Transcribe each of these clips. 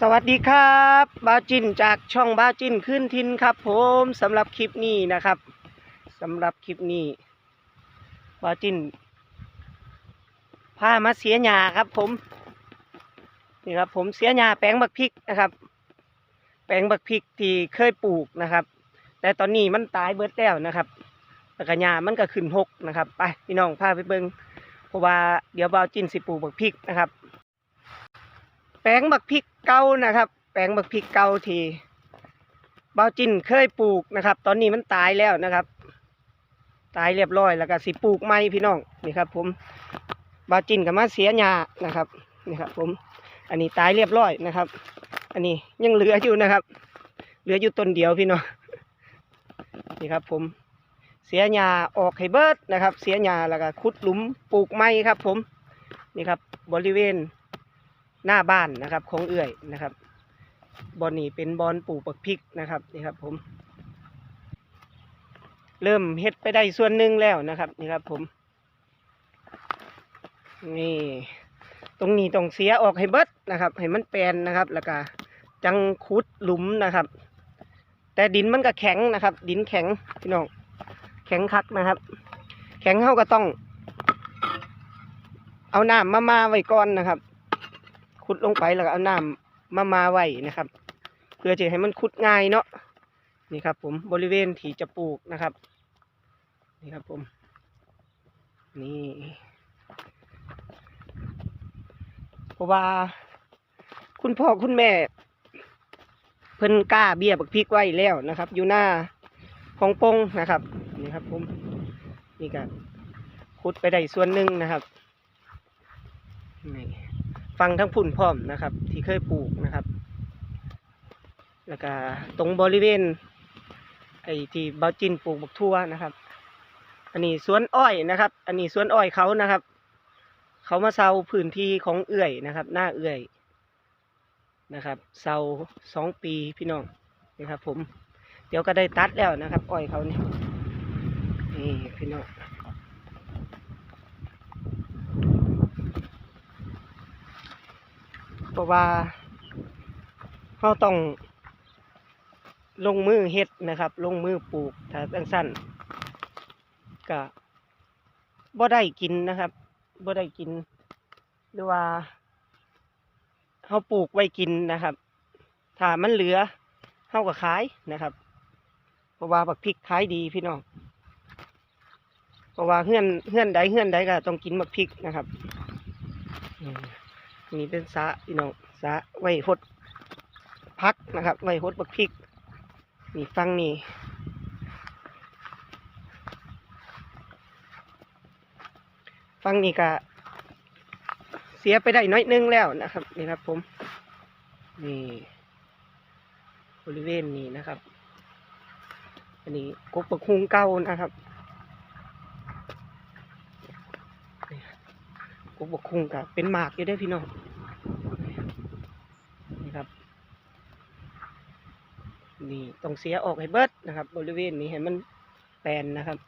สวัสดีครับบ้าจินจากช่องบ้าจินขึ้นทินครับ ผมสำหรับคลิปนี้นะครับสำหรับคลิปนี้บ้าจินพามาเสียหญ้าครับ ผมนี่ครับ ผมเสียหญ้าแปลงบักพริกนะครับ แปลงบักพริกที่เคยปลูกนะครับ แต่ตอนนี้มันตายเบิดแล้วนะครับแล้วก็หญ้ามันก็ขึ้นหกนะครับไปพี่น้องพาไปเบิงเพราะว่าเดี๋ยวบ้าจินสิปลูกบักพริกนะครับ แปลงบักพริก เก่านะครับ แปลงบักพริกเก่าทีเบาจินเคยปลูกนะครับ ตอนนี้มันตายแล้วนะครับ ตายเรียบร้อยแล้วก็สิปลูกใหม่พี่น้องนี่ครับ ผมเบาจินกับมาเสียหญ้านะครับนี่ครับ ผม อันนี้ตายเรียบร้อยนะครับ อันนี้ยังเหลืออยู่นะครับ เหลืออยู่ต้นเดียวพี่น้องนี่ครับ ผมเสียหญ้าออกให้เบิดนะครับ เสียหญ้าแล้วก็ขุดหลุมปลูกใหม่ครับ ผมนี่ครับ บริเวณ หน้าบ้านนะครับ ของเอื่อยนะครับบอนนี้เป็นบอนปลูกปักพริกนะครับนี่ครับผม เริ่มเฮ็ดไปได้ส่วนหนึ่งแล้วนะครับนี่ครับผม นี่ ตรงนี้ต้องเสียออกให้เบิดนะครับ ให้มันแปลนนะครับ แล้วก็จังขุดหลุมนะครับ แต่ดินมันก็แข็งนะครับ ดินแข็งพี่น้องแข็งคักนะครับ แข็งเข้าก็ต้อง เอาน้ำมามาไว้ก่อนนะครับ ขุดลงไปแล้วก็เอาน้ำมามาไว้นะครับ เพื่อจะให้มันขุดง่ายเนาะนี่ครับ ผมบริเวณที่จะปลูกนะครับ นี่ครับผมนี่เพราะว่า คุณพ่อคุณแม่ เพิ่นกล้าเบี้ยบักพริกไว้แล้วนะครับ อยู่หน้าของปงนะครับ นี่ครับผมนี่ก็ขุดไปได้ส่วนหนึ่งนะครับ ฟังทั้งพุ่นพร้อมนะครับ ที่เคยปลูกนะครับ แล้วก็ตรงบริเวณไอ้ที่เบาจินปลูกบักทั่วนะครับ อันนี้สวนอ้อยนะครับ อันนี้สวนอ้อยเขานะครับ เขามาเซาพื้นที่ของเอื่อยนะครับ หน้าเอื่อยนะครับเซาสองปีพี่น้องนะครับ ผม เดี๋ยวก็ได้ตัดแล้วนะครับ อ้อยเขานี่นี่พี่น้อง เพราะว่าเขาต้องลงมือเฮ็ดนะครับ ลงมือปลูกถ้าตั้งสั้นก็บ่ได้กินนะครับบ่ได้กิน หรือว่าเขาปลูกไว้กินนะครับ ถ้ามันเหลือเขาก็ขายนะครับ เพราะว่าบักพริกขายดีพี่น้องเพราะว่าเฮื่อนเฮื่อนใดเฮื่อนใดก็ต้องกินบักพริกนะครับ นี่เป็นสะพี่น้องสะไว้หดพักนะครับไว้หดบักพริกนี่ฟังนี่ฟังนี่ก็เสียไปได้น้อยนึงแล้วนะครับนี่ครับผมนี่บริเวณนี้นะครับ อันนี้กบบักฮุงเก่านะครับ กบกคุงกับเป็นหมากอยู่ได้พี่น้องนี่ครับ นี่ต้องเสียออกให้เบิดนะครับ บริเวณนี้ให้มันแปลนนะครับ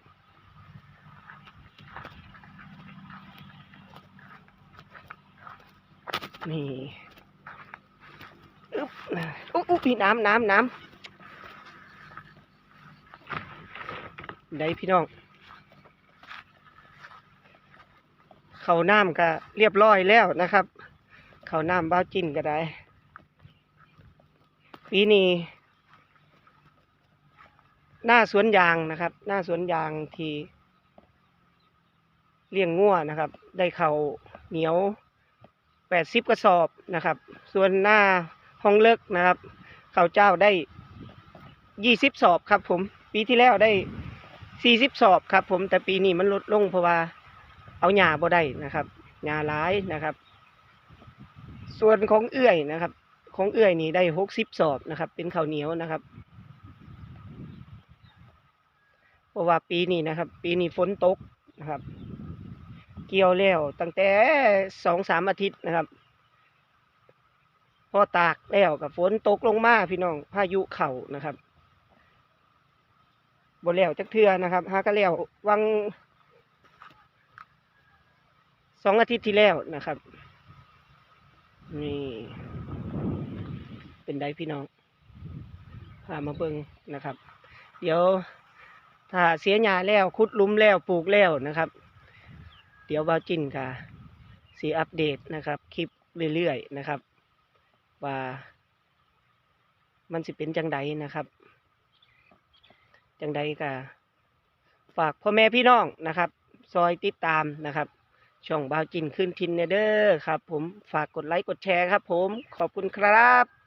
นี่อึ๊บอุ๊บอุ๊บพี่น้ำน้ำน้ำได้พี่น้อง เขาน้ำก็เรียบร้อยแล้วนะครับ เขาน้ำบ้าจิ้นก็ได้ปีนี้หน้าสวนยางนะครับ หน้าสวนยางที่เลี้ยงงัวนะครับ ได้เขาเหนียวแปดสิบกระสอบนะครับ ส่วนหน้าห้องเลิกนะครับเขาเจ้าได้ยี่สิบสอบครับ ผม ปีที่แล้วได้สี่สิบสอบครับ ผมแต่ปีนี้มันลดลงเพราะว่า เอาหญ้าบ่ได้นะครับหญ้าร้ายนะครับ ส่วนของเอื้อยนะครับ ของเอื้อยนี่ได้หกสิบสอบนะครับ เป็นข้าวเหนียวนะครับเพราะว่าปีนี้นะครับ ปีนี้ฝนตกนะครับ เกี่ยวแล้วตั้งแต่สองสามอาทิตย์นะครับ พอตากแล้วกับฝนตกลงมาพี่น้องพายุเข่านะครับบ่แล้วจักเทือนะครับหาก็แล้ววัง สองอาทิตย์ที่แล้วนะครับ นี่ เป็นไดพี่น้องพามาเบิ่งนะครับ เดี๋ยวถ้าเสียหญ้าแล้วขุดลุมแล้วปลูกแล้วนะครับ เดี๋ยวบาวจินกะสีอัปเดตนะครับคลิปเรื่อยๆนะครับ ว่ามันสิเป็นจังใดนะครับ จังใดกะฝากพ่อแม่พี่น้องนะครับ ซอยติดตามนะครับ ช่องบาวจินขึ้นทินเนเดอร์ครับผมฝากกดไลค์กดแชร์ครับผมขอบคุณครับ